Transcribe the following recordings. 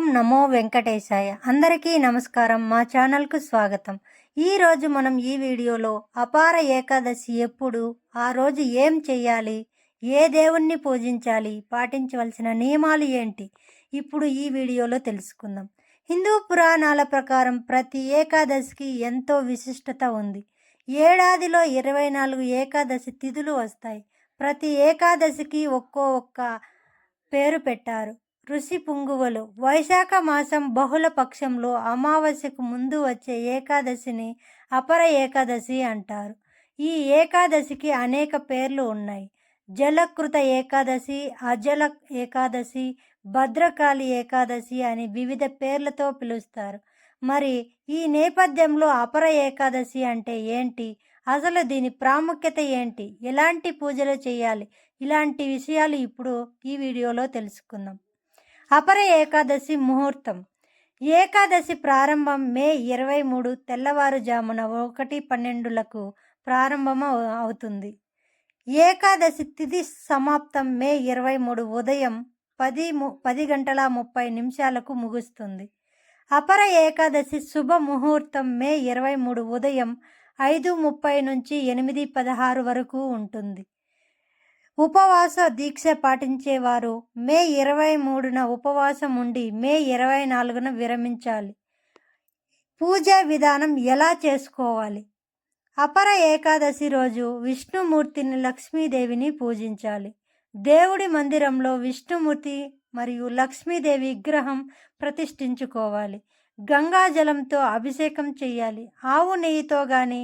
ఓం నమో వెంకటేశాయ. అందరికీ నమస్కారం. మా ఛానల్కు స్వాగతం. ఈరోజు మనం ఈ వీడియోలో అపార ఏకాదశి ఎప్పుడు ఆ రోజు ఏం చేయాలి ఏ దేవుణ్ణి పూజించాలి పాటించవలసిన నియమాలు ఏంటి ఇప్పుడు ఈ వీడియోలో తెలుసుకుందాం. హిందూ పురాణాల ప్రకారం ప్రతి ఏకాదశికి ఎంతో విశిష్టత ఉంది. ఏడాదిలో ఇరవై నాలుగు ఏకాదశి తిథులు వస్తాయి. ప్రతి ఏకాదశికి ఒక్కో ఒక్క పేరు పెట్టారు. ఋషి పుంగువలు. వైశాఖ మాసం బహుళ పక్షంలో అమావాస్యకు ముందు వచ్చే ఏకాదశిని అపర ఏకాదశి అంటారు. ఈ ఏకాదశికి అనేక పేర్లు ఉన్నాయి. జలకృత ఏకాదశి అజల ఏకాదశి భద్రకాళి ఏకాదశి అని వివిధ పేర్లతో పిలుస్తారు. మరి ఈ నేపథ్యంలో అపర ఏకాదశి అంటే ఏంటి? అసలు దీని ప్రాముఖ్యత ఏంటి? ఎలాంటి పూజలు చేయాలి? ఇలాంటి విషయాలు ఇప్పుడు ఈ వీడియోలో తెలుసుకుందాం. అపర ఏకాదశి ముహూర్తం. ఏకాదశి ప్రారంభం మే ఇరవై మూడు తెల్లవారుజామున ఒకటి పన్నెండులకు ప్రారంభం అవుతుంది. ఏకాదశి తిథి సమాప్తం మే ఇరవై మూడు ఉదయం పది ము- పది గంటల ముప్పై నిమిషాలకు ముగుస్తుంది. అపర ఏకాదశి శుభ ముహూర్తం మే ఇరవై మూడు ఉదయం ఐదు ముప్పై నుంచి ఎనిమిది పదహారు వరకు ఉంటుంది. ఉపవాస దీక్ష పాటించేవారు. మే ఇరవై మూడున ఉపవాసం ఉండి మే ఇరవై నాలుగున విరమించాలి. పూజా విధానం ఎలా చేసుకోవాలి? అపర ఏకాదశి రోజు విష్ణుమూర్తిని లక్ష్మీదేవిని పూజించాలి. దేవుడి మందిరంలో విష్ణుమూర్తి మరియు లక్ష్మీదేవి విగ్రహం ప్రతిష్ఠించుకోవాలి. గంగాజలంతో అభిషేకం చేయాలి. ఆవు నెయ్యితో కానీ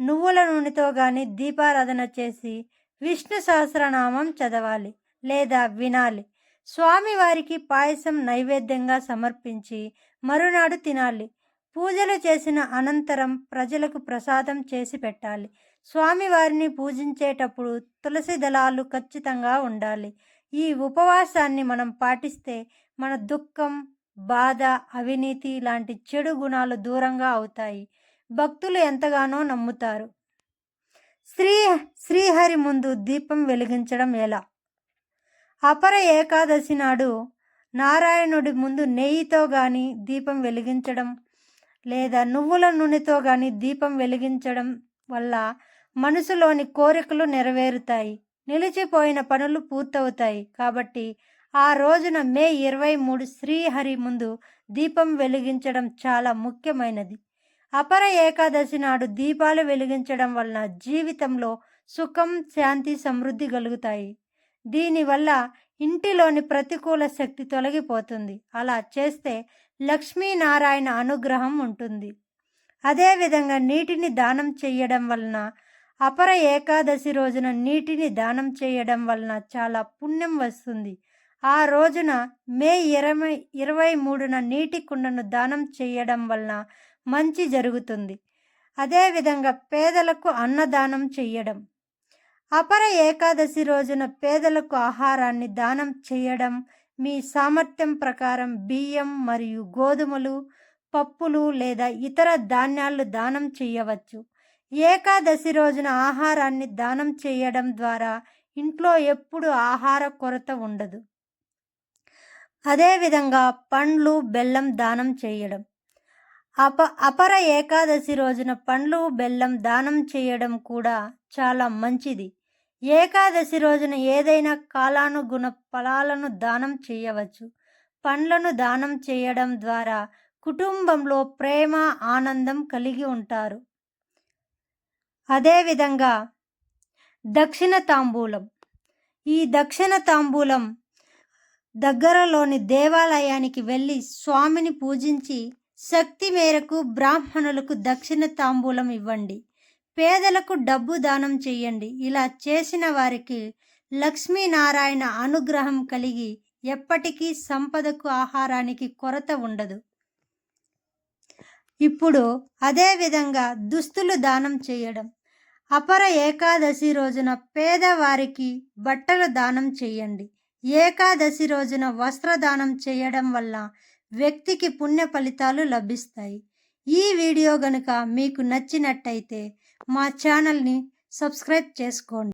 నువ్వుల నూనెతో కానీ దీపారాధన చేసి విష్ణు సహస్రనామం చదవాలి లేదా వినాలి. స్వామివారికి పాయసం నైవేద్యంగా సమర్పించి మరునాడు తినాలి. పూజలు చేసిన అనంతరం ప్రజలకు ప్రసాదం చేసి పెట్టాలి. స్వామివారిని పూజించేటప్పుడు తులసి దళాలు ఖచ్చితంగా ఉండాలి. ఈ ఉపవాసాన్ని మనం పాటిస్తే మన దుఃఖం బాధ అవినీతి లాంటి చెడు గుణాలు దూరంగా అవుతాయి. భక్తులు ఎంతగానో నమ్ముతారు. శ్రీ శ్రీహరి ముందు దీపం వెలిగించడం ఎలా? అపర ఏకాదశి నాడు నారాయణుడి ముందు నెయ్యితో కానీ దీపం వెలిగించడం లేదా నువ్వుల నూనెతో కానీ దీపం వెలిగించడం వల్ల మనసులోని కోరికలు నెరవేరుతాయి. నిలిచిపోయిన పనులు పూర్తవుతాయి. కాబట్టి ఆ రోజున మే ఇరవై మూడు శ్రీహరి ముందు దీపం వెలిగించడం చాలా ముఖ్యమైనది. అపర ఏకాదశి నాడు దీపాలు వెలిగించడం వలన జీవితంలో సుఖం శాంతి సమృద్ధి కలుగుతాయి. దీనివల్ల ఇంటిలోని ప్రతికూల శక్తి తొలగిపోతుంది. అలా చేస్తే లక్ష్మీనారాయణ అనుగ్రహం ఉంటుంది. అదేవిధంగా నీటిని దానం చేయడం వలన అపర ఏకాదశి రోజున నీటిని దానం చేయడం వలన చాలా పుణ్యం వస్తుంది. ఆ రోజున మే ఇరవై ఇరవై మూడున నీటి కుండను దానం చేయడం వలన మంచి జరుగుతుంది. అదేవిధంగా పేదలకు అన్నదానం చెయ్యడం. అపర ఏకాదశి రోజున పేదలకు ఆహారాన్ని దానం చేయడం మీ సామర్థ్యం ప్రకారం బియ్యం మరియు గోధుమలు పప్పులు లేదా ఇతర ధాన్యాలు దానం చేయవచ్చు ఏకాదశి రోజున ఆహారాన్ని దానం చేయడం ద్వారా ఇంట్లో ఎప్పుడు ఆహార కొరత ఉండదు. అదేవిధంగా పండ్లు బెల్లం దానం చేయడం అప అపర ఏకాదశి రోజున పండ్లు బెల్లం దానం చేయడం కూడా చాలా మంచిది. ఏకాదశి రోజున ఏదైనా కాలానుగుణ ఫలాలను దానం చేయవచ్చు. పండ్లను దానం చేయడం ద్వారా కుటుంబంలో ప్రేమ ఆనందం కలిగి ఉంటారు. అదేవిధంగా దక్షిణ తాంబూలం. ఈ దక్షిణ తాంబూలం దగ్గరలోని దేవాలయానికి వెళ్ళి స్వామిని పూజించి శక్తి మేరకు బ్రాహ్మణులకు దక్షిణ తాంబూలం ఇవ్వండి. పేదలకు డబ్బు దానం చేయండి ఇలా చేసిన వారికి లక్ష్మీనారాయణ అనుగ్రహం కలిగి ఎప్పటికీ సంపదకు ఆహారానికి కొరత ఉండదు. ఇప్పుడు అదేవిధంగా దుస్తులు దానం చేయడం అపర ఏకాదశి రోజున పేదవారికి బట్టలు దానం చేయండి ఏకాదశి రోజున వస్త్రదానం చేయడం వల్ల వ్యక్తికి పుణ్య ఫలితాలు లభిస్తాయి. ఈ వీడియో గనుక మీకు నచ్చినట్టయితే మా ఛానల్ని సబ్స్క్రైబ్ చేసుకోండి.